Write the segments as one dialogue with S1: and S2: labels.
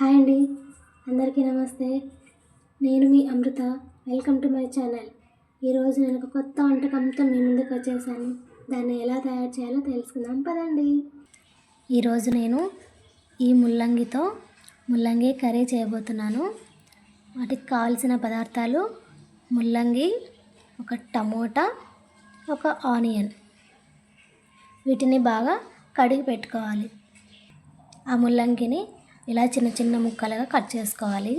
S1: Hi అండి. అందరికీ నమస్తే. నేను మీ Amrutha. Welcome to my channel. ఈరోజు నేను ఒక కొత్త వంటకంతో మీ ముందుకు వచ్చేసాను. దాన్ని ఎలా తయారు చేయాలో తెలుసుకుందాం. పదండి. ఈరోజు నేను ఈ ముల్లంగితో ముల్లంగి కర్రీ చేయబోతున్నాను. వాటికి కావాల్సిన పదార్థాలు ముల్లంగి ఒక టమోటా ఒక ఆనియన్. వీటిని బాగా కడిగి పెట్టుకోవాలి. ఆ ముల్లంగిని ఇలా చిన్న చిన్న ముక్కలుగా కట్ చేసుకోవాలి.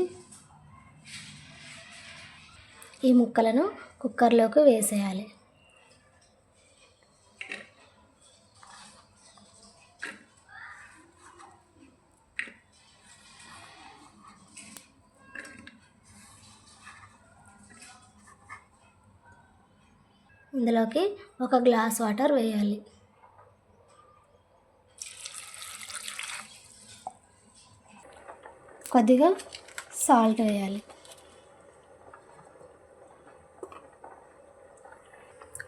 S1: ఈ ముక్కలను కుక్కర్లోకి వేసేయాలి. ఇందులోకి ఒక గ్లాస్ వాటర్ వేయాలి. కొద్దిగా సాల్ట్ వేయాలి.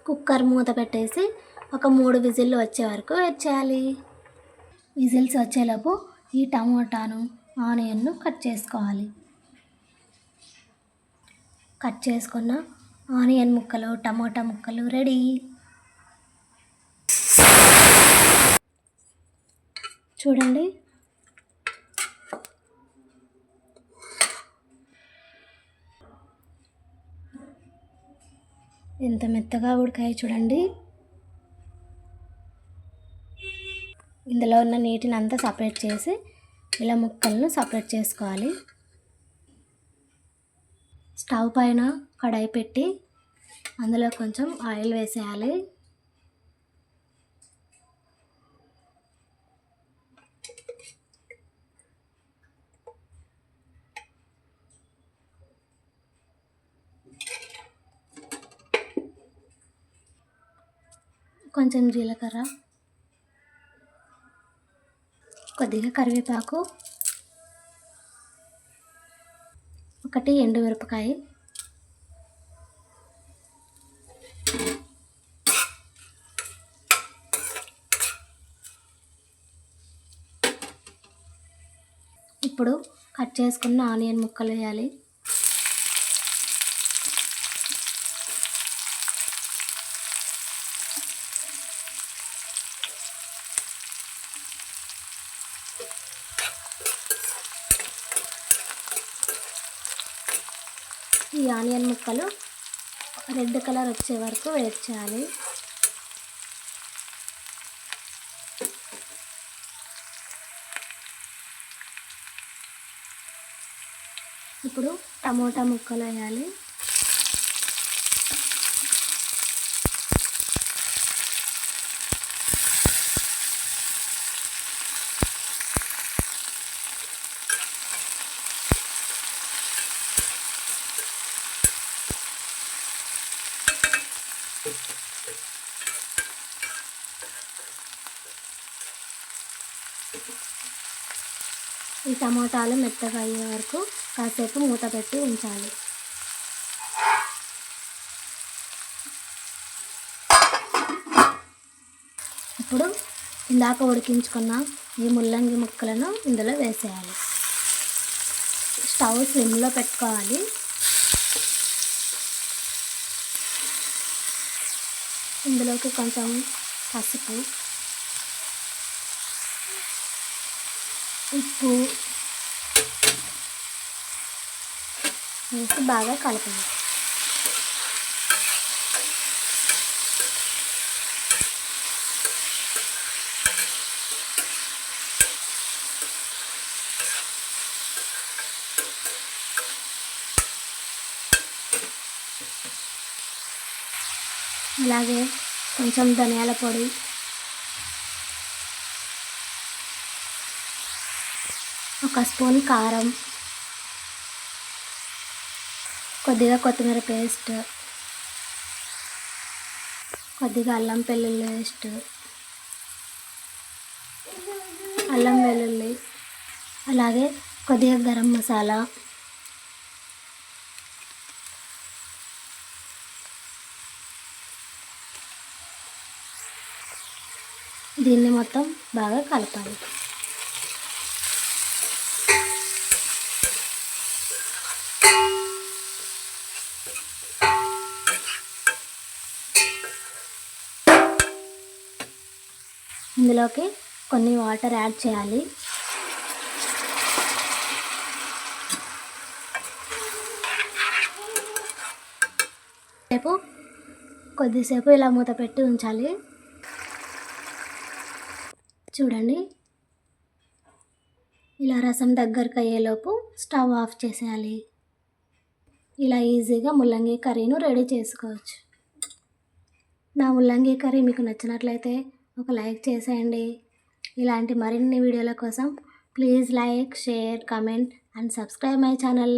S1: కుక్కర్ మూత పెట్టేసి ఒక మూడు విజిల్లు వచ్చే వరకు వెయిట్ చేయాలి. విజిల్స్ వచ్చేలోపు ఈ టమోటాను ఆనియన్ను కట్ చేసుకోవాలి. కట్ చేసుకున్న ఆనియన్ ముక్కలు టమోటా ముక్కలు రెడీ. చూడండి ఎంత మెత్తగా ఉడికాయి చూడండి. ఇందులో ఉన్న నీటిని అంతా సపరేట్ చేసి ఇలా ముక్కలను సపరేట్ చేసుకోవాలి. స్టవ్ పైన కడాయి పెట్టి అందులో కొంచెం ఆయిల్ వేసేయాలి. కొంచెం జీలకర్ర కొద్దిగా కరివేపాకు ఒకటి ఎండుమిరపకాయ ఇప్పుడు కట్ చేసుకున్న ఆనియన్ ముక్కలు వేయాలి. ఈ ఆనియన్ ముక్కలు రెడ్ కలర్ వచ్చే వరకు వెయిట్ చేయాలి. ఇప్పుడు టమోటా ముక్కలు వేయాలి. ఈ టమోటాలు మెత్తగా అయ్యే వరకు కాసేపు మూత పెట్టి ఉంచాలి. ఇప్పుడు ఇందాక ఉడికించుకున్న ఈ ముల్లంగి ముక్కలను ఇందులో వేసేయాలి. స్టవ్ స్లిమ్లో పెట్టుకోవాలి. ఇందులోకి కొంచెం పసుపు ఉప్పు. వేసి బాగా కలపండి అలాగే కొంచెం ధనియాల పొడి ఒక స్పూన్ కారం కొద్దిగా కొత్తిమీర పేస్ట్ కొద్దిగా అల్లం వెల్లుల్లి పేస్ట్ అల్లం వెల్లుల్లి అలాగే కొద్దిగా గరం మసాలా దీన్ని మొత్తం బాగా కలపాలి. ఇందులోకి కొన్ని వాటర్ యాడ్ చేయాలి. సేపు కొద్దిసేపు ఇలా మూత పెట్టి ఉంచాలి. చూడండి. ఇలా రసం దగ్గరకు అయ్యేలోపు స్టవ్ ఆఫ్ చేసేయాలి. ఇలా ఈజీగా ముల్లంగి కర్రీను రెడీ చేసుకోవచ్చు. నా ముల్లంగి కర్రీ మీకు నచ్చినట్లయితే ఒక లైక్ చేసేయండి. ఇలాంటి మరిన్ని వీడియోల కోసం please like share comment and subscribe my channel.